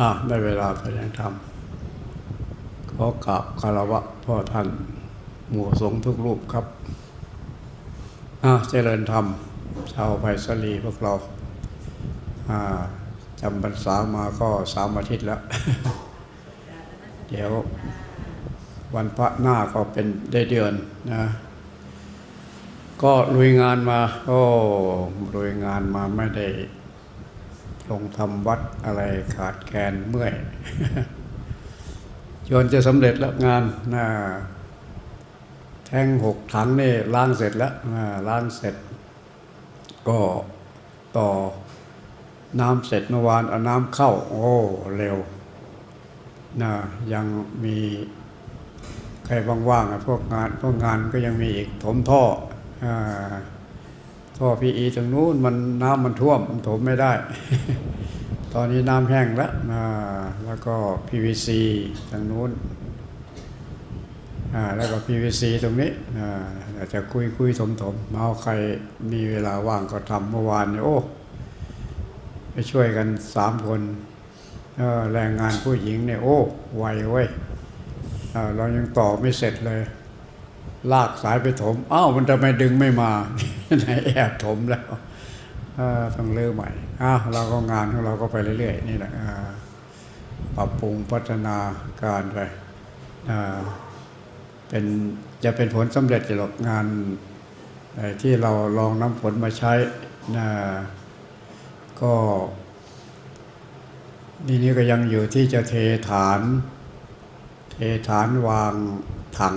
อะได้เวลาแสดงธรรมขอกราบคารวะพ่อท่านหมู่สงฆ์ทุกรูปครับอะเจริญธรรม ชาวไผ่สลีพวกเราอ่าจำพรรษามาก็สามอาทิตย์แล้ว เดี๋ยววันพระหน้าก็เป็นได้เดือนนะ ก็ลุยงานมา โอ้ลุยงานมาไม่ได้ ลงทำวัดอะไรขาดแคลนเมื่อยจนจะสำเร็จแล้วงานนะแท่งหกถังนี่ล้างเสร็จแล้วนะล้างเสร็จ ก็ต่อน้ำเสร็จเมื่อวานเอาน้ำเข้า โอ้เร็วนะยังมีใครว่างๆอะพวกงานพวกงานก็ยังมีอีกถมท่ออา ท่อพีอีตรงนู้นมันน้ำมันท่วมมันถมไม่ได้ ตอนนี้น้ำแห้งแล้วอ่าแล้วก็ PVC ทางนู้นอ่าแล้วก็ PVC ตรงนี้อาเดี๋ยวจะคุยคุยถมถมเอาใครมีเวลาว่างก็ทำเมื่อวานเนี่ยโอ้ไปช่วยกันสามคนแรงงานผู้หญิงเนี่ยโอ้ไวเว้ยเรายังต่อไม่เสร็จเลย ลากสายไปถม อ้าวมันทำไมดึงไม่มาไหนแอบถมแล้วต้องเริ่มใหม่อ้าวเราก็งานของเราก็ไปเรื่อยๆนี่แหละปรับปรุงพัฒนาการไปเป็นจะเป็นผลสำเร็จจะหรอกงานที่เราลองน้ำผลมาใช้นะก็นี่นี่ก็ยังอยู่ที่จะเทฐาน เทฐานวางถัง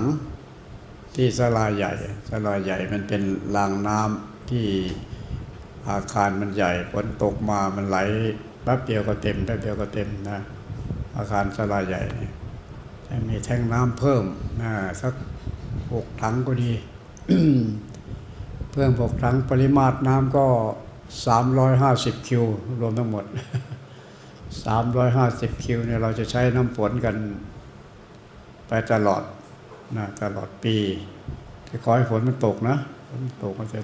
ที่สลาใหญ่สลาใหญ่มันเป็นรางน้ำที่อาคารมันใหญ่ฝนตกมามันไหลแป๊บเดียวก็เต็มแป๊บเดียวก็เต็มนะ อาคารสลาใหญ่เนี่ยมีแท่งน้ำเพิ่มนะสักหกถังก็ดี เพิ่มหกถังปริมาตรน้ำก็สามร้อยห้าสิบคิวรวมทั้งหมดสามร้อยห้าสิบคิวเนี่ยเราจะใช้น้ำฝนกัน ไปตลอดนะตลอดปี แต่ขอให้ฝนมันตกนะฝนตกมันจะ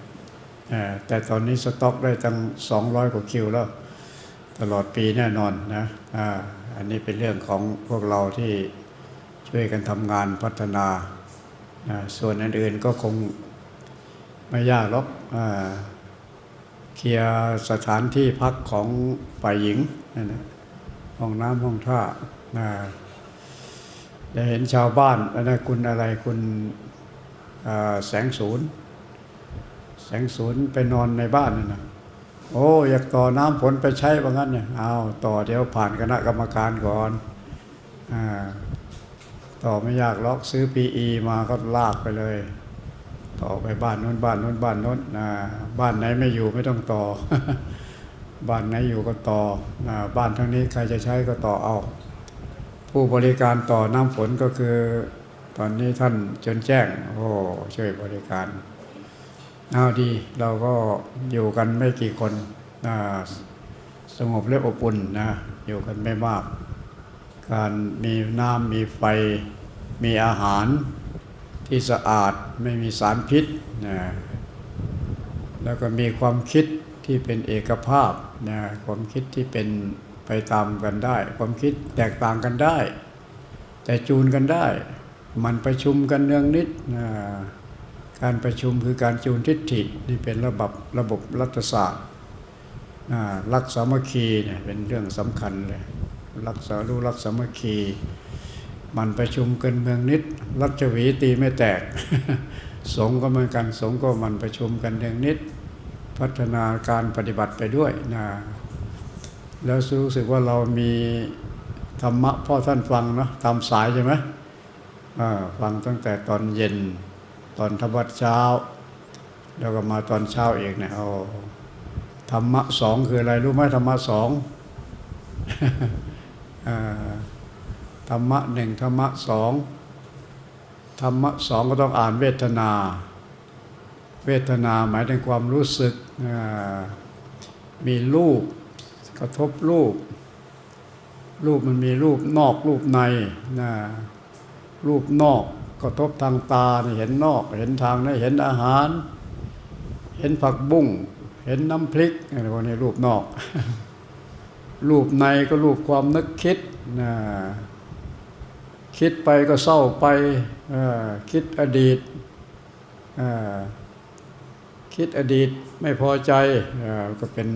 แต่ตอนนี้สต็อกได้ตั้ง 200 กว่าคิวแล้ว ตลอดปีแน่นอนนะอ่าอันนี้เป็นเรื่องของพวกเราที่ช่วยกันทำงานพัฒนานะส่วนอื่นๆก็คงไม่ยากหรอกเคลียร์สถานที่พักของฝ่ายหญิงนั่นะห้องน้ำห้องท่านะได้เห็นชาวบ้านอันนั้นคุณอะไรคุณ แสงศูนย์ แสงศูนย์ไปนอนในบ้านนั่นนะโอ้อยากต่อน้ำฝนไปใช้ว่างั้นเนี่ยเอาต่อเดี๋ยวผ่านคณะกรรมการก่อนอต่อไม่ยากล็อกซื้อ PE มาก็ลากไปเลย ต่อไปบ้านนู้นบ้านนู้นบ้านนู้นบ้านไหนไม่อยู่ไม่ต้องต่อ บ้านไหนอยู่ก็ต่ออบ้านทั้งนี้ใครจะใช้ก็ต่อเอา ผู้บริการต่อน้ำฝนก็คือ ตอนนี้ท่านจนแจ้ง โอ้ช่วยบริการเอาดี เราก็อยู่กันไม่กี่คนสงบและอบอุ่นนะอยู่กันไม่มาก การมีน้ำมีไฟ มีอาหารที่สะอาดไม่มีสารพิษนะแล้วก็มีความคิดที่เป็นเอกภาพนะความคิดที่เป็นไปตามกันได้ ความคิดแตกต่างกันได้ แต่จูนกันได้ มันประชุมกันเนืองนิดการประชุมคือการจูนทิฏฐินี่เป็นระบบระบบรัฐศาสตร์รักสามัคคีเนี่ยเป็นเรื่องสำคัญเลยรักษารู้รักสามัคคี มันประชุมกันเมืองนิด รัชวีตีไม่แตก สงก็เหมือนกันสงก็มันประชุมกันเนืองนิด พัฒนาการปฏิบัติไปด้วยนะแล้วรู้สึกว่าเรามีธรรมะพ่อท่านฟังเนาะตามสายใช่ไหม ฟังตั้งแต่ตอนเย็นตอนธรรมวัดเช้า แล้วก็มาตอนเช้าเองเนี่ยเอาธรรมะสองคืออะไรรู้ไหมธรรมะสองธรรมะหนึ่งธรรมะสองธรรมะสองก็ต้องอ่านเวทนา เวทนาหมายถึงความรู้สึกมีรูปกระทบรูป รูปมันมีรูปนอกรูปในนะ รูปนอกกระทบทางตาเห็นนอก เห็นทางเห็นอาหาร เห็นผักบุ้งเห็นน้ำพริกอะไรพวกนี้รูปนอก รูปในก็รูปความนึกคิดนะคิดไปก็เศร้าไปคิดอดีตคิดอดีตไม่พอใจอก็เป็น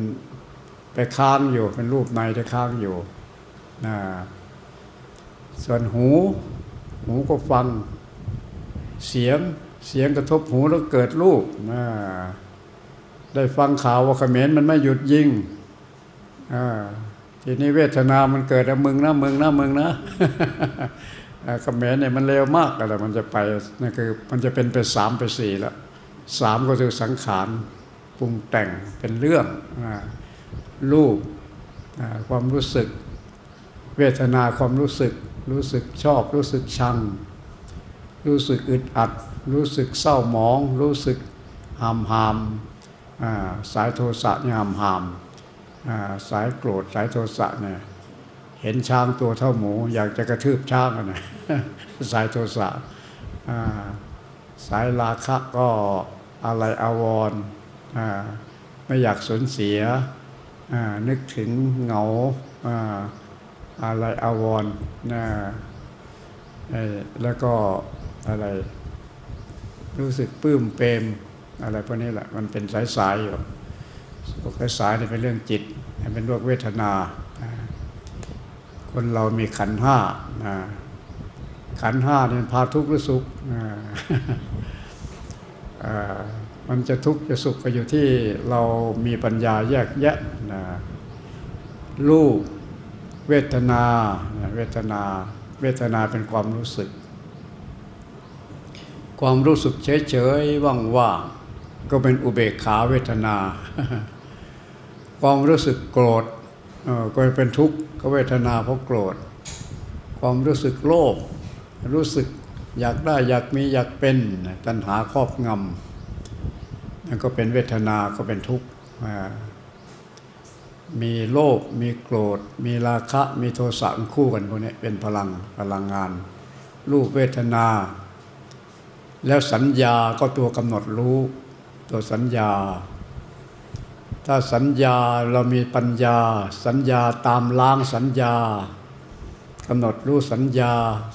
ไปค้างอยู่เป็นรูปในที่ค้างอยู่นะส่วนหู หูก็ฟัง เสียงเสียงกระทบหูแล้วเกิดรูปนะได้ฟังข่าวว่าเขมรมันไม่หยุดยิงทีนี้เวทนามันเกิดอะมึงนะมึงนะมึงนะอ่าเขมรเนี่ยมันเร็วมากอะไรมันจะไปนั่นคือมันจะเป็นไปสามไปสี่แล้วสามก็คือสังขารปรุงแต่งเป็นเรื่องอรูปความรู้สึก เวทนาความรู้สึก รู้สึกชอบ รู้สึกชัง รู้สึกอึดอัด รู้สึกเศร้าหมอง รู้สึกหามหามสายโทสะเนี่ยหามหามสายโกรธสายโทสะเนี่ยเห็นช้างตัวเท่าหมู อยากจะกระทืบช้างนะสายโทสะสายราคะก็อะไรอาวรไม่อยากสูญเสียนึกถึงเหงา อะไรอาวรณ์นะเอ่อแล้วก็อะไร รู้สึกปลื้มเปรมอะไรพวกนี้แหละมันเป็นสายๆอยู่พวกสายๆนี่เป็นเรื่องจิตเป็นโรคเวทนา คนเรามีขันห้าขันห้านี่พาทุกข์หรือสุขมันจะทุกข์จะสุขก็อยู่ที่เรามีปัญญาแยกแยะนะรูป เวทนาเวทนา เวทนาเป็นความรู้สึก ความรู้สึกเฉยๆว่างๆก็เป็นอุเบกขาเวทนา ความรู้สึกโกรธเอ่อก็เป็นทุกข์ก็เวทนาเพราะโกรธ ความรู้สึกโลภรู้สึกอยากได้อยากมีอยากเป็นตัณหาครอบงำนั่นก็เป็นเวทนาก็เป็นทุกข์อ่า มีโลภมีโกรธ มีราคะ มีโทสะคู่กันพวกนี้เป็นพลังพลังงาน รูปเวทนา แล้วสัญญาก็ตัวกำหนดรู้ ตัวสัญญา ถ้าสัญญาเรามีปัญญา สัญญาตามล้างสัญญากำหนดรู้สัญญา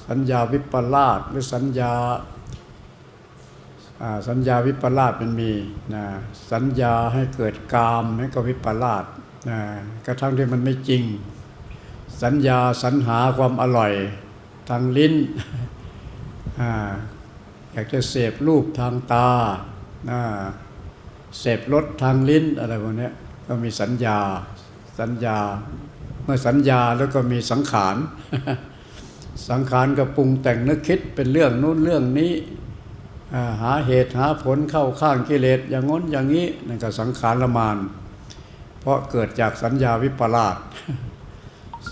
สัญญาวิปลาสหรือสัญญาสัญญาวิปลาสมันมีนะสัญญาให้เกิดกามให้ก็วิปลาส กระทั่งที่มันไม่จริง สัญญาสรรหาความอร่อยทางลิ้นอยากจะเสพรูปทางตาเสพรสทางลิ้นอะไรพวกนี้ก็มีสัญญาสัญญา เมื่อสัญญาแล้วก็มีสังขารสังขารก็ปรุงแต่งนึกคิดเป็นเรื่องนู้นเรื่องนี้หาเหตุหาผลเข้าข้างกิเลสอย่างง้นอย่างนี้นั่นก็สังขารละมาน เพราะเกิดจากสัญญาวิปลาส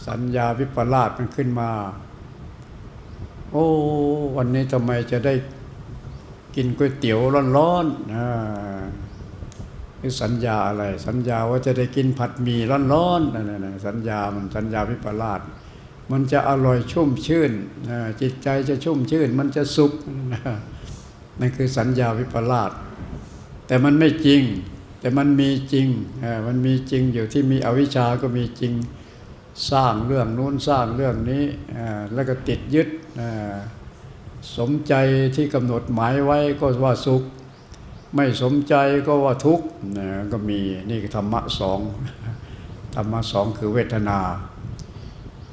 สัญญาวิปลาสมันขึ้นมา โอ้วันนี้ทำไมจะได้กินก๋วยเตี๋ยวร้อนๆอ่านี่สัญญาอะไร สัญญาว่าจะได้กินผัดหมี่ร้อนๆนั่นๆสัญญามันสัญญาวิปลาสมันจะอร่อยชุ่มชื่นจิตใจจะชุ่มชื่น มันจะสุขนั่นคือสัญญาวิปลาสแต่มันไม่จริง แต่มันมีจริงอ่ามันมีจริงอยู่ที่มีอวิชชาก็มีจริงสร้างเรื่องนู้นสร้างเรื่องนี้อ่าแล้วก็ติดยึดสมใจที่กำหนดหมายไว้ก็ว่าสุข ไม่สมใจก็ว่าทุกข์นะก็มีนี่ธรรมะสองธรรมะสองคือเวทนา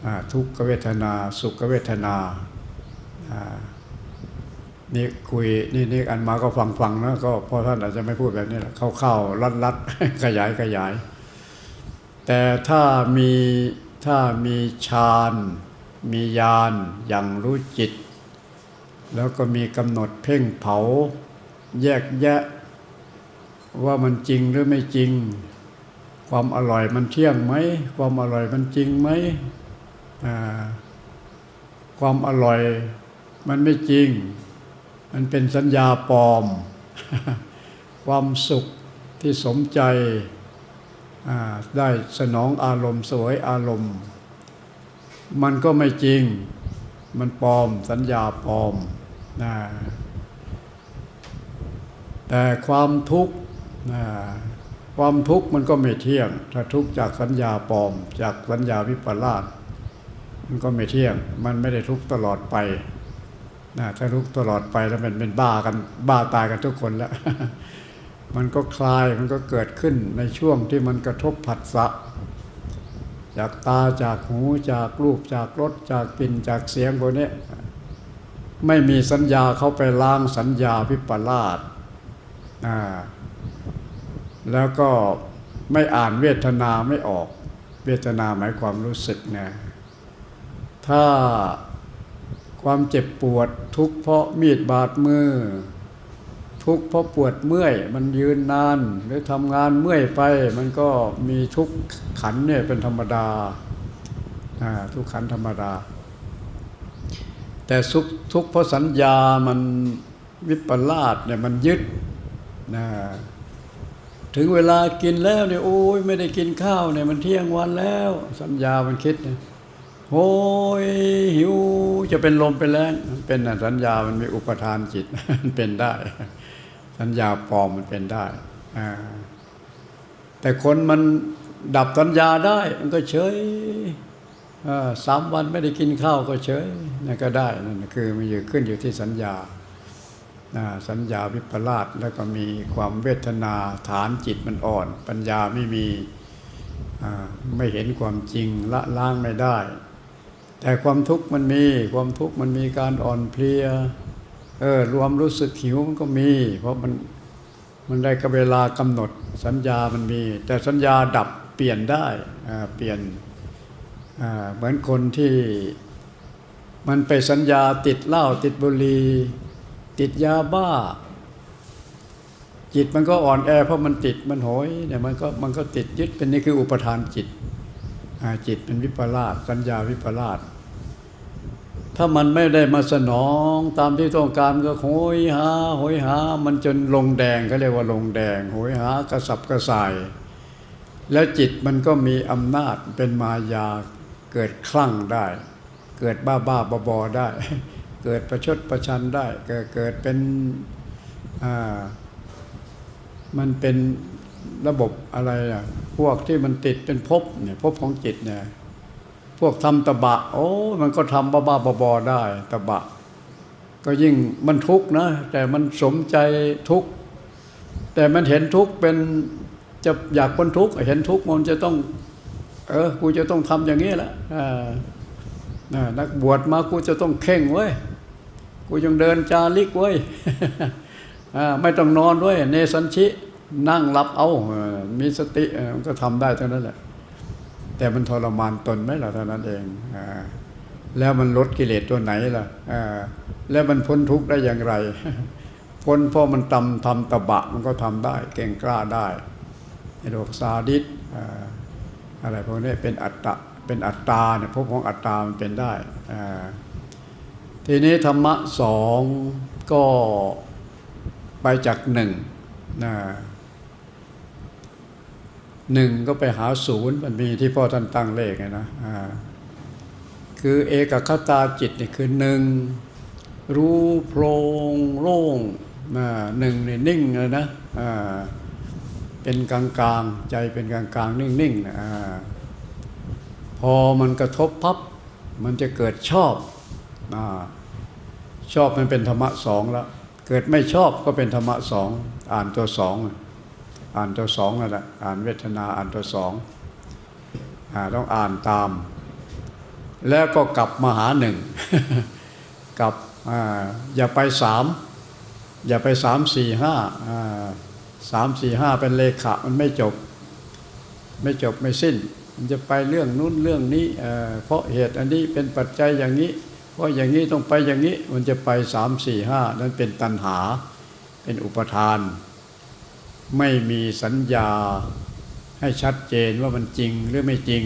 อ่าทุกขเวทนา สุขเวทนา นี่คุยนี่นี่อันมาก็ฟังฟังนะก็พราะท่านอาจจะไม่พูดแบบนี้หรอกเข้าๆลัดลัดๆขยายขยาย แต่ถ้ามีถ้ามีฌานมีญาณอย่างรู้จิต แล้วก็มีกำหนดเพ่งเผา แยกแยะ ว่ามันจริงหรือไม่จริง ความอร่อยมันเที่ยงไหม ความอร่อยมันจริงไหมความอร่อยมันไม่จริง มันเป็นสัญญาปลอม ความสุขที่สมใจได้สนองอารมณ์สวยอารมณ์ มันก็ไม่จริงมันปลอมสัญญาปลอมนะแต่ความทุกข์นะความทุกข์มันก็ไม่เที่ยง ถ้าทุกข์จากสัญญาปลอม จากสัญญาวิปลาสมันก็ไม่เที่ยง มันไม่ได้ทุกข์ตลอดไป ถ้าทุกตลอดไปแล้วมันเป็นบ้ากันบ้าตายกันทุกคนแล้ว มันก็คลายมันก็เกิดขึ้นในช่วงที่มันกระทบผัสสะจากตาจากหูจากรูปจากรสจากกลิ่นจากเสียงพวกนี้ไม่มีสัญญาเข้าไปล้างสัญญาวิปลาสอ่าแล้วก็ไม่อ่านเวทนาไม่ออก เวทนาหมายความรู้สึกนะถ้า ความเจ็บปวด ทุกข์เพราะมีดบาดมือ ทุกข์เพราะปวดเมื่อย มันยืนนานหรือทำงานเมื่อยไป มันก็มีทุกขันเนี่ยเป็นธรรมดาทุกขันธรรมดา แต่สุขทุกเพราะสัญญามันวิปลาสเนี่ยมันยึดนะถึงเวลากินแล้วเนี่ยโอ้ยไม่ได้กินข้าวเนี่ยมันเที่ยงวันแล้ว สัญญามันคิดเนี่ย โอ้ยหิวจะเป็นลมเป็นแรงมันเป็นน่ะสัญญามันมีอุปทานจิตมันเป็นได้ สัญญาปลอมมันเป็นได้แต่คนมันดับสัญญาได้ มันก็เฉยสามวันไม่ได้กินข้าวก็เฉยนั่นก็ได้นั่นคือมันอยู่ขึ้นอยู่ที่สัญญาสัญญาวิปลาสแล้วก็มีความเวทนาฐานจิตมันอ่อน ปัญญาไม่มีไม่เห็นความจริงละล้างไม่ได้ แต่ความทุกข์มันมีความทุกข์มันมีการอ่อนเพลียเออรวมรู้สึกหิวมันก็มี เพราะมันมันได้กับเวลากำหนดสัญญามันมี แต่สัญญาดับเปลี่ยนได้อ่าเปลี่ยนอ่าเหมือนคนที่มันไปสัญญาติดเหล้าติดบุหรี่ติดยาบ้า จิตมันก็อ่อนแอเพราะมันติดมันโหยเนี่ยมันก็มันก็ติดยึดเป็นนี่คืออุปทานจิต จิตเป็นวิปลาสสัญญาวิปลาสถ้ามันไม่ได้มาสนองตามที่ต้องการก็โหยหาโหยหา มันจนลงแดงเขาเรียกว่าลงแดงโหยหากระสับกระส่าย แล้วจิตมันก็มีอำนาจเป็นมายาเกิดคลั่งได้ เกิดบ้าบ้าบอบอได้ เกิดประชดประชันได้ เกิดเกิดเป็นมันเป็น ระบบอะไรอะ พวกที่มันติดเป็นภพเนี่ยภพของจิตเนี่ยพวกทำตะบะ โอ้มันก็ทำบ้าๆบอๆได้ตะบะ ก็ยิ่งมันทุกข์นะ แต่มันสมใจทุกข์แต่มันเห็นทุกข์เป็นจะอยากพ้นทุกข์เห็นทุกข์มันจะต้อง เออกูจะต้องทำอย่างนี้แหละนะนักบวชมากูจะต้องเข่งเว้ยกูยังเดินจาริกเว้ยไม่ต้องนอนด้วย เนสันชิ นั่งหลับเอามีสติมันก็ทำได้เท่านั้นแหละ แต่มันทรมานตนไหมล่ะเท่านั้นเองอแล้วมันลดกิเลสตัวไหนล่ะอแล้วมันพ้นทุกข์ได้อย่างไร พ้นเพราะมันทำทำตะบะมันก็ทำได้ เก่งกล้าได้ไอ้โรคซาดิสออะไรพวกนี้เป็นอัตตะเป็นอัตตาเนี่ยภพของอัตตามันเป็นได้ ทีนี้ธรรมะสองก็ไปจากหนึ่งนะ หนึ่งก็ไปหาศูนย์มันมีที่พ่อท่านตั้งเลขไงนะอ่าคือเอกคตาจิตนี่คือหนึ่งรู้โพรงโล่งนะหนึ่งนี่นิ่งเลยนะเป็นกลางกลางใจเป็นกลางกลางนิ่งๆนะพอมันกระทบพับมันจะเกิดชอบอชอบมันเป็นธรรมะสองแล้วเกิดไม่ชอบก็เป็นธรรมะสองอ่านตัวสอง อ่านตัวสองนั่นแหละอ่านเวทนาอ่านตัวสองอาต้องอ่านตาม แล้วก็กลับมาหาหนึ่งกลับอ่าอย่าไปสามอย่าไปสามสี่ห้าอ่าสามสี่ห้าเป็นเลขะมันไม่จบ ไม่จบไม่สิ้น มันจะไปเรื่องนู้นเรื่องนี้เอ่อเพราะเหตุอันนี้เป็นปัจจัยอย่างนี้ เพราะอย่างนี้ต้องไปอย่างนี้มันจะไปสามสี่ห้านั้นเป็นตัณหาเป็นอุปทาน ไม่มีสัญญาให้ชัดเจนว่ามันจริงหรือไม่จริง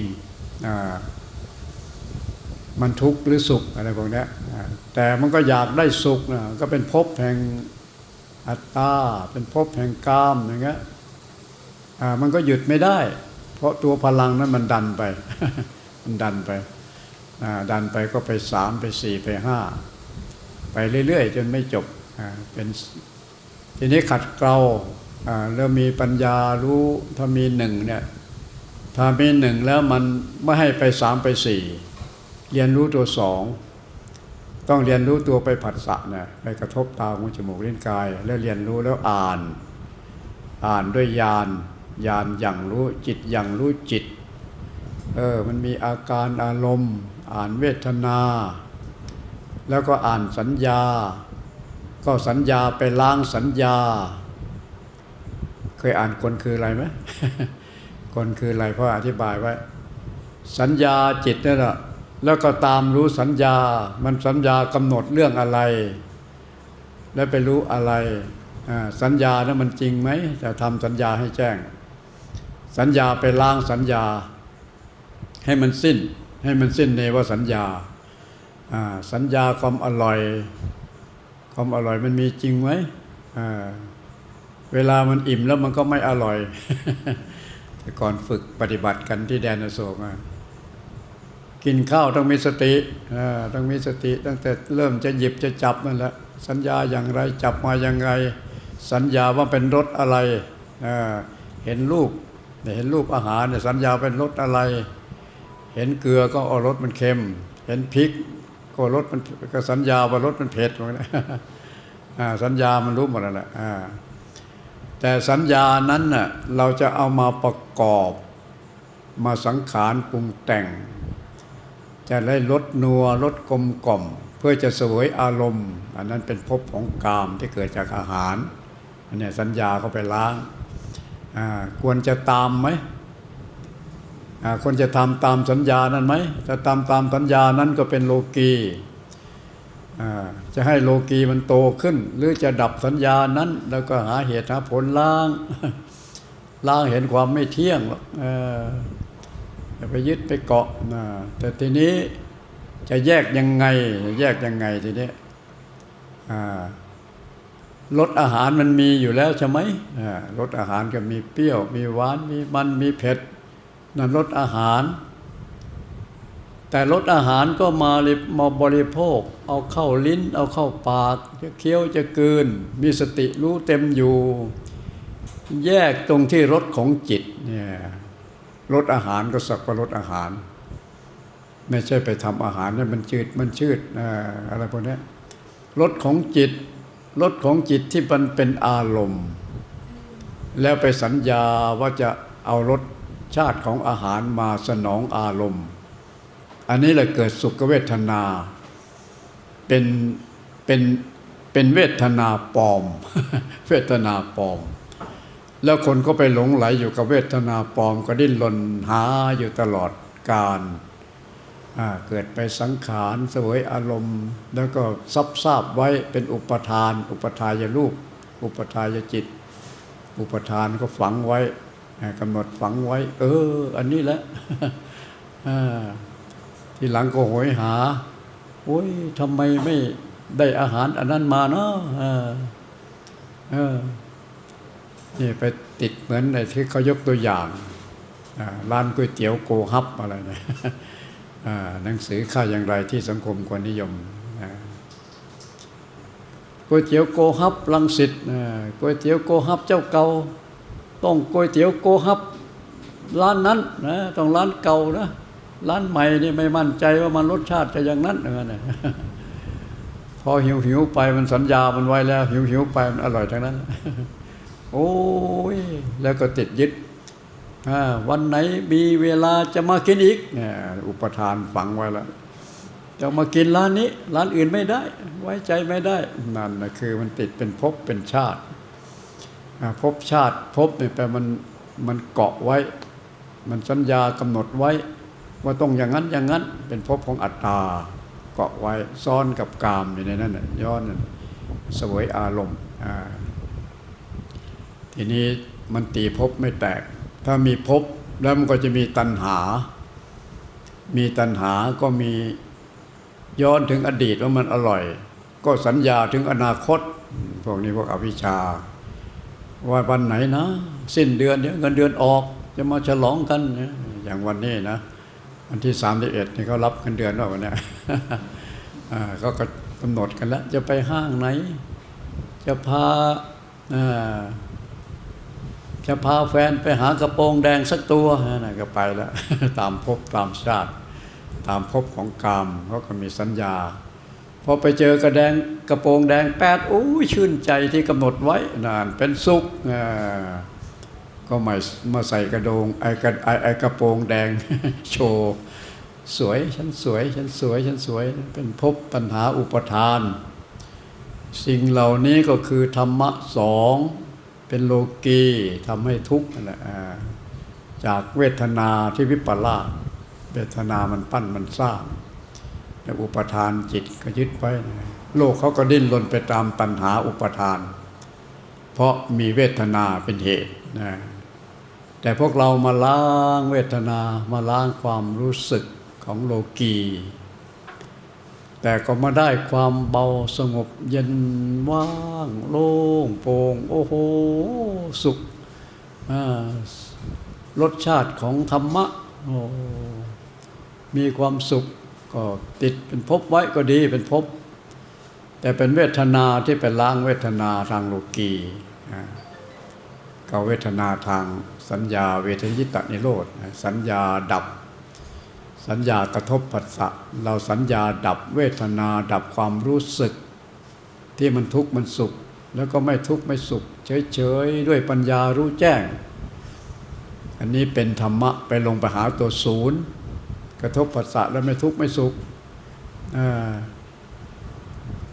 มันทุกข์หรือสุขอะไรพวกนี้แต่มันก็อยากได้สุขนะก็เป็นภพแห่งอัตตา เป็นภพแห่งกามอย่างเงี้ยมันก็หยุดไม่ได้ เพราะตัวพลังนั้นมันดันไป มันดันไป ดันไปก็ไปสามไปสี่ไปห้าไปเรื่อยๆ จนไม่จบอ่าเป็นทีนี้ขัดเกลา แล้วมีปัญญารู้ถ้ามีหนึ่งเนี่ยถ้ามีหนึ่งแล้วมันไม่ให้ไปสามไปสี่เรียนรู้ตัวสองต้องเรียนรู้ตัวไปผัสสะนะไปกระทบตาหูจมูกลิ้นกาย แล้วเรียนรู้แล้วอ่าน อ่านด้วยญาณญาณอย่างรู้จิตอย่างรู้จิตเออมันมีอาการอารมณ์ อ่านเวทนา แล้วก็อ่านสัญญา ก็สัญญาไปล้างสัญญา เคยอ่านคนคืออะไรไหมคนคืออะไรพราะอธิบายไว้ สัญญาจิตนั่นแหละแล้วก็ตามรู้สัญญา มันสัญญากำหนดเรื่องอะไร แล้วไปรู้อะไร สัญญานั้นมันจริงไหมจะทำสัญญาให้แจ้ง สัญญาไปล้างสัญญา ให้มันสิ้น ให้มันสิ้นในว่าสัญญา สัญญาความอร่อย ความอร่อยมันมีจริงไหม เวลามันอิ่มแล้วมันก็ไม่อร่อย แต่ก่อนฝึกปฏิบัติกันที่แดนอโศกอะกินข้าวต้องมีสติต้องมีสติ ตั้งแต่เริ่มจะหยิบจะจับนั่นแหละสัญญาอย่างไรจับมาอย่างไร สัญญาว่าเป็นรสอะไรเห็นรูปเห็นรูปอาหารเนี่ยสัญญาเป็นรสอะไร เห็นเกลือก็เอารสมันเค็ม เห็นพริกก็รสมันก็สัญญาว่ารสมันเผ็ดว่างั้นอ่าสัญญามันรู้หมดแล้วแหละอ่า แต่สัญญานั้นน่ะเราจะเอามาประกอบ มาสังขารปรุงแต่ง จะได้ลดนัวลดกลมกล่อม เพื่อจะสวยอารมณ์ อันนั้นเป็นภพของกามที่เกิดจากอาหาร อันนี้สัญญาเขาไปล้างอ่าควรจะตามไหมอ่าควรจะทำตามสัญญานั้นไหมถ้าตามตามสัญญานั้นก็เป็นโลกี จะให้โลกีมันโตขึ้น หรือจะดับสัญญานั้น แล้วก็หาเหตุหาผลล้าง ล้างเห็นความไม่เที่ยงหรอย่าไปยึดไปเกาะนะแต่ทีนี้จะแยกยังไง แยกยังไงทีนี้รสอาหารมันมีอยู่แล้วใช่ไหมรสอาหารก็มีเปรี้ยว มีหวานมีมันมีเผ็ดนั่นรสอาหาร แต่รสอาหารก็มาริมาบริโภค เอาเข้าลิ้น เอาเข้าปาก จะเคี้ยวจะกืน มีสติรู้เต็มอยู่ แยกตรงที่รสของจิตเนี่ยรสอาหารก็สักว่ารสอาหาร ไม่ใช่ไปทำอาหารเนี่ยมันจืดมันชืดอะไรพวกนี้รสของจิตรสของจิตที่มันเป็นอารมณ์ แล้วไปสัญญาว่าจะเอารสชาติของอาหารมาสนองอารมณ์ อันนี้แหละเกิดสุขเวทนา เป็นเป็นเป็นเวทนาปลอม เวทนาปลอม แล้วคนก็ไปหลงไหลอยู่กับเวทนาปลอม ก็ดิ้นรนหาอยู่ตลอดการเกิดไปสังขารเสวยอารมณ์ แล้วก็ซับซาบไว้เป็นอุปทาน อุปทายรูป อุปทายจิต อุปทานก็ฝังไว้กำหนดฝังไว้ เออ อันนี้แหละ ทีหลังก็โหยหา โอ้ยทำไมไม่ได้อาหารอันนั้นมาเนาะเออเออนี่ไปติดเหมือนในที่เขายกตัวอย่างร้านก๋วยเตี๋ยวโกฮับอะไรนะอ่าหนังสือค่าอย่างไรที่สังคมควรนิยมก๋วยเตี๋ยวโกฮับลังสิตก๋วยเตี๋ยวโกฮับเจ้าเก่าต้องก๋วยเตี๋ยวโกฮับร้านนั้นนะต้องร้านเก่านะ ร้านใหม่นี่ไม่มั่นใจว่ามันรสชาติจะอย่างนั้นเออนะพอหิวหิวไปมันสัญญามันไว้แล้ว หิวหิวไปมันอร่อยทั้งนั้น โอ้ยแล้วก็ติดยึดวันไหนมีเวลาจะมากินอีกอุปทานฝังไว้แล้วจะมากินร้านนี้ ร้านอื่นไม่ได้ ไว้ใจไม่ได้นั่นนะคือมันติดเป็นภพเป็นชาติภพชาติภพเนี่ยแปลมันมันเกาะไว้ มันสัญญากำหนดไว้ ว่าต้องอย่างนั้นอย่างนั้น เป็นภพของอัตตาเกาะไว้ซ้อนกับกามอยู่ในนั้นย้อนเสวยอารมณ์ทีนี้มันตีภพไม่แตก ถ้ามีภพแล้วมันก็จะมีตัณหา มีตัณหาก็มีย้อนถึงอดีตว่ามันอร่อย ก็สัญญาถึงอนาคต พวกนี้พวกอวิชชา ว่าวันไหนนะ สิ้นเดือนเดี๋ยวเงินเดือนออก จะมาฉลองกันอย่างวันนี้นะ วันที่สามสิบเอ็ดนี่เขารับเงินเดือนว่าวันเนี้ยเขาก็กำหนดกันแล้ว จะไปห้างไหน จะพาจะพาแฟนไปหากระโปรงแดงสักตัวนั่นก็ไปแล้ว ตามภพตามชาติ ตามภพของกรรมเขาก็มีสัญญาพอไปเจอกระแดงกระโปรงแดงแปดอู้ยชื่นใจที่กำหนดไว้นานเป็นสุขอ่า ก็ม่มาใส่กระโดงไอกระไอไอกระโปรงแดงโชว์สวยฉันสวยฉันสวยฉันสวยเป็นภพปัญหาอุปทาน สิ่งเหล่านี้ก็คือธรรมะสองเป็นโลกีทำให้ทุกข์นั่นแหละจากเวทนาที่วิปลาสเวทนามันปั้นมันสร้างแต่อุปทานจิตก็ยึดไว้นะโลกเขาก็ดิ้นรนไปตามตัณหาอุปทาน เพราะมีเวทนาเป็นเหตุนะ แต่พวกเรามาล้างเวทนามาล้างความรู้สึกของโลกีแต่ก็มาได้ความเบาสงบเย็นว่างโล่งโปร่งโอ้โห สุขรสชาติของธรรมะมีความสุขก็ติดเป็นภพไว้ก็ดีเป็นภพแต่เป็นเวทนาที่เป็นล้างเวทนาทางโลกีอ่าก็เวทนาทาง สัญญาเวทยิตะนิโรธสัญญาดับ สัญญากระทบผัสสะเราสัญญาดับเวทนาดับความรู้สึก ที่มันทุกข์มันสุข แล้วก็ไม่ทุกข์ไม่สุข เฉยๆ ด้วยปัญญารู้แจ้ง อันนี้เป็นธรรมะไปลงไปหาตัวศูนย์ กระทบผัสสะแล้วไม่ทุกข์ไม่สุข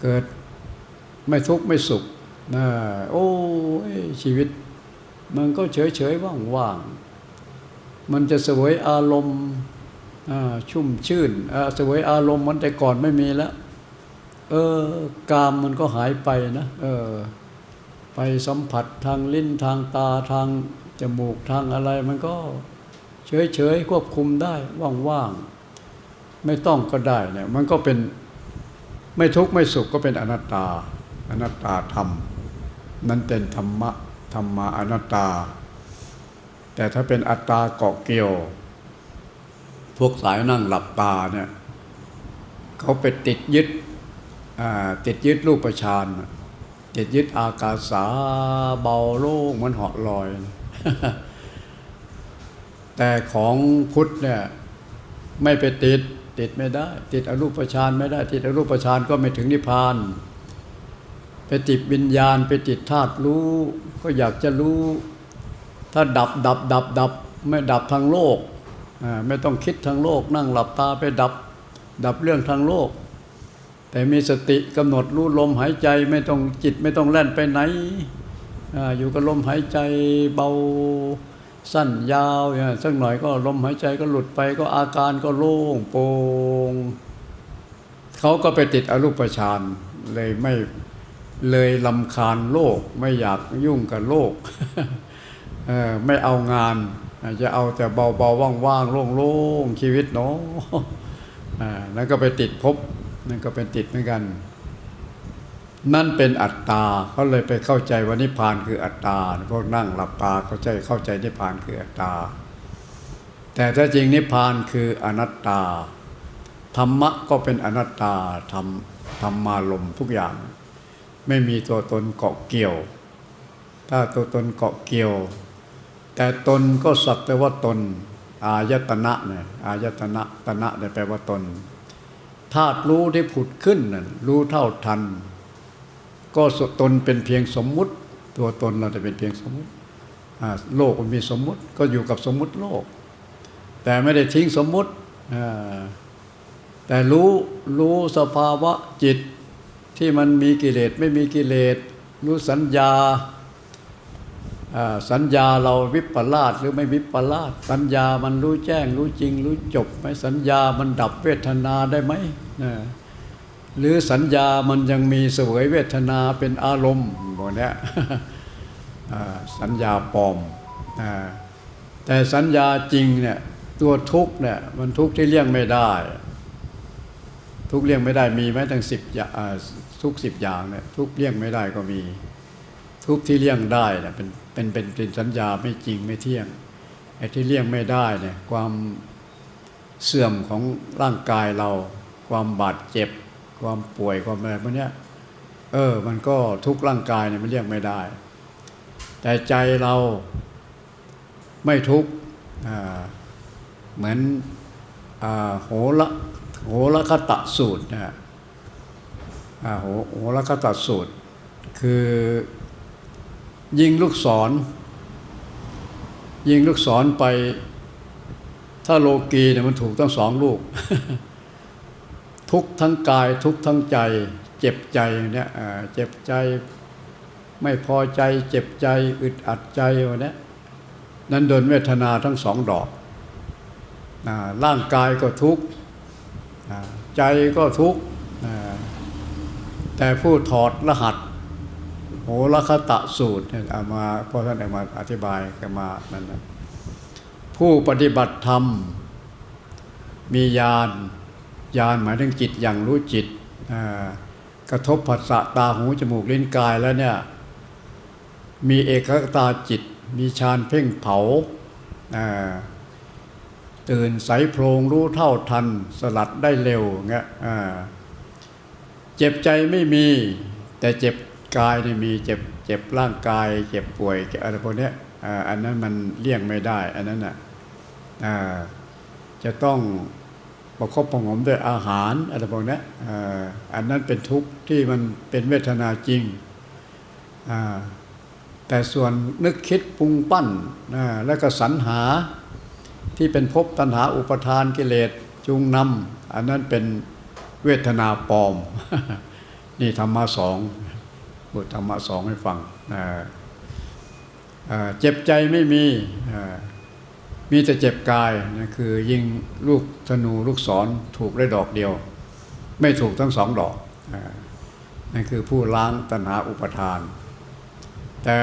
เกิดไม่ทุกข์ไม่สุขโอ้ชีวิต มันก็เฉยๆว่างๆ มันจะเสวยอารมณ์ชุ่มชื่นเสวยอารมณ์มันแต่ก่อนไม่มีแล้ว เออกามมันก็หายไปนะ เออ ไปสัมผัสทางลิ้นทางตาทางจมูกทางอะไรมันก็เฉยๆควบคุมได้ว่างๆ ไม่ต้องก็ได้เนี่ยมันก็เป็นไม่ทุกข์ไม่สุขก็เป็นอนัตตา อนัตตาธรรม นั่นเป็นธรรมะ ธรรมาอนัตตา แต่ถ้าเป็นอัตตาเกาะเกี่ยว พวกสายนั่งหลับตาเนี่ยเขาไปติดยึดติดยึดรูปประชานติดยึดอากาสาเบาโล่งเหมันเหาะลอย แต่ของพุทธเนี่ยไม่ไปติดติดไม่ได้ ติดอรูปประชานไม่ได้ ติดอรูปประชานก็ไม่ถึงนิพพาน ไปติดวิญญาณไปติดธาตุรู้ ก็อยากจะรู้ ถ้าดับดับดับดับไม่ดับทางโลกไม่ต้องคิดทางโลก นั่งหลับตาไปดับ ดับเรื่องทางโลก แต่มีสติกำหนดรู้ลมหายใจไม่ต้องจิตไม่ต้องแล่นไปไหนออยู่กับลมหายใจเบาสั้นยาวอย่างสักหน่อยก็ลมหายใจก็หลุดไปก็อาการก็โล่งโปร่งเขาก็ไปติดอรูปฌานเลยไม่ เลยลำคาญโลกไม่อยากยุ่งกับโลกไม่เอางาน จะเอาแต่เบาๆว่างๆโล่งๆชีวิตเนาะอ่านั่นก็ไปติดภพนั่นก็เป็นติดเหมือนกัน นั่นเป็นอัตตาเขาเลยไปเข้าใจว่านิพพานคืออัตตาพวกนั่งหลับตาเข้าใจเข้าใจนิพพานคืออัตตา แต่ถ้าจริงนิพพานคืออนัตตาธรรมะก็เป็นอนัตตาธรรมธรรมาลมทุกอย่าง ไม่มีตัวตนเกาะเกี่ยว ถ้าตัวตนเกาะเกี่ยว แต่ตนก็สักแต่ว่าตน อายตนะเนี่ยอายตนะตนะเนี่ยแปลว่าตนธาตุรู้ที่ผุดขึ้นน่ะรู้เท่าทัน ก็สตนเป็นเพียงสมมุติ ตัวตนเราจะเป็นเพียงสมมุติโลกมันมีสมมุติก็อยู่กับสมมุติโลก แต่ไม่ได้ทิ้งสมมุติแต่รู้รู้สภาวะจิต ที่มันมีกิเลสไม่มีกิเลสรู้สัญญาสัญญาเราวิปลาสหรือไม่วิปลาสสัญญามันรู้แจ้ง รู้จริง รู้จบไหมสัญญามันดับเวทนาได้ไหมนะหรือสัญญามันยังมีเสวยเวทนาเป็นอารมณ์พวกเนี้ยสัญญาปลอมอแต่สัญญาจริงเนี่ยตัวทุกเนี่ยมันทุกที่เลี่ยงไม่ได้ ทุกเลี่ยงไม่ได้มีไหมตั้งสิบอย่าง ทุกสิบอย่างเนี่ยทุกเลี่ยงไม่ได้ก็มี ทุกที่เลี่ยงได้เนี่ยเป็นเป็นเป็นเป็นสัญญาไม่จริงไม่เที่ยงไอ้ที่เลี่ยงไม่ได้เนี่ยความเสื่อมของร่างกายเรา ความบาดเจ็บ ความป่วยความอะไรพวกเนี้ยเออ มันก็ทุกร่างกายเนี่ยมันเลี่ยงไม่ได้ แต่ใจเราไม่ทุกข์เหมือนอโหระโหระคตะสูตรนะอ่า โหโหระคตะสูตร คือยิงลูกศร ยิงลูกศรไป ถ้าโลกีเนี่ยมันถูกทั้งสองลูก ทุกทั้งกายทุกทั้งใจ เจ็บใจเนี่ยเจ็บใจไม่พอใจเจ็บใจอึดอัดใจวะเนี่ยนั้นโดนเวทนาทั้งสองดอกอร่างกายก็ทุกข์ใจก็ทุกข์ แต่ผู้ถอดรหัสโหรคตะสูตรเนี่ยเอามาพ่อท่านเอามาอธิบายกันมานั่นนะผู้ปฏิบัติธรรม มีญาณญาณหมายถึงจิตอย่างรู้จิตกระทบผัสสะตาหูจมูกลิ้นกายแล้วเนี่ยมีเอกคตาจิต มีฌานเพ่งเผาตื่นใสโพรงรู้เท่าทัน สลัดได้เร็วเงี้ย เจ็บใจไม่มี แต่เจ็บกายนี่มีเจ็บเจ็บร่างกาย เจ็บป่วยอะไรพวกเนี้ยอันนั้นมันเลี่ยงไม่ได้ อันนั้นอะจะต้องประคบประงมด้วยอาหารอะไรพวกเนี้ยอันนั้นเป็นทุกข์ที่มันเป็นเวทนาจริง แต่ส่วนนึกคิดปรุงปั้นแล้วก็สรรหาที่เป็นภพตัณหาอุปทานกิเลสจูงนำอันนั้นเป็น เวทนาปลอม นี่ธรรมะสองบทธรรมะสองให้ฟังเจ็บใจไม่มีมีแต่เจ็บกายนะคือยิงลูกธนูลูกศรถูกได้ดอกเดียว ไม่ถูกทั้งสองดอกอนั่นคือผู้ล้างตัณหาอุปทาน แต่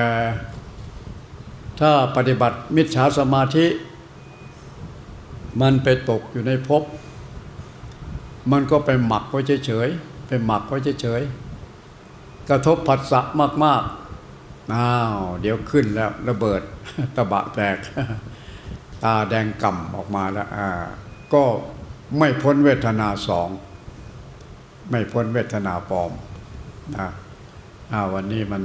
ถ้าปฏิบัติมิจฉาสมาธิ มันไปตกอยู่ในภพ มันก็ไปหมักไว้เฉยๆไปหมักไว้เฉยๆกระทบผัสสะมากๆอ้าวเดี๋ยวขึ้นแล้วระเบิดตะบะแตก ตาแดงก่ำออกมาแล้วอ่าก็ไม่พ้นเวทนาสอง ไม่พ้นเวทนาปลอมนะอ่าวันนี้มัน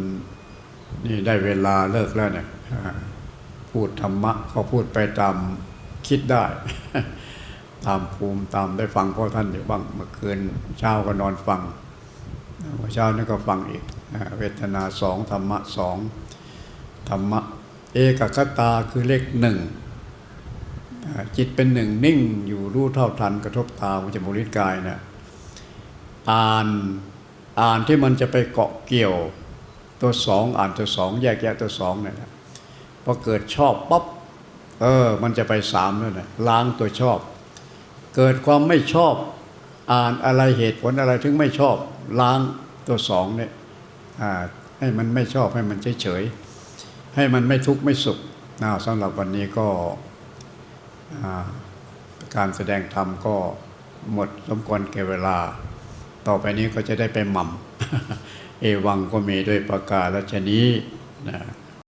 นี่ได้เวลาเลิกแล้วเนี่ยพูดธรรมะเขาพูดไปตามคิดได้ ตามภูมิตามได้ฟังพ่อท่านอยู่บ้างเมื่อคืนเช้าก็นอนฟังเมื่อเช้านี่ก็ฟังอีกเวทนาสองธรรมะสองธรรมะ เอกคตาคือเลขหนึ่งจิตเป็นหนึ่งนิ่งอยู่รู้เท่าทันกระทบตาวิจมูกลิ้นกายเนี่ยอ่านอ่านที่มันจะไปเกาะเกี่ยวตัวสองอ่านตัวสองแยกแยะตัวสองเนี่ยนะพอเกิดชอบปั๊บเออ มันจะไปสามแล้วนะล้างตัวชอบ เกิดความไม่ชอบอ่านอะไรเหตุผลอะไรถึงไม่ชอบล้างตัวสองเนี่ยให้มันไม่ชอบให้มันเฉยเฉยให้มันไม่ทุกข์ไม่สุขนะสำหรับวันนี้ก็การแสดงธรรมก็หมดสมควรแก่เวลา ต่อไปนี้ก็จะได้ไปหม่ำเอวังก็มีด้วยประกาศชนี้นะ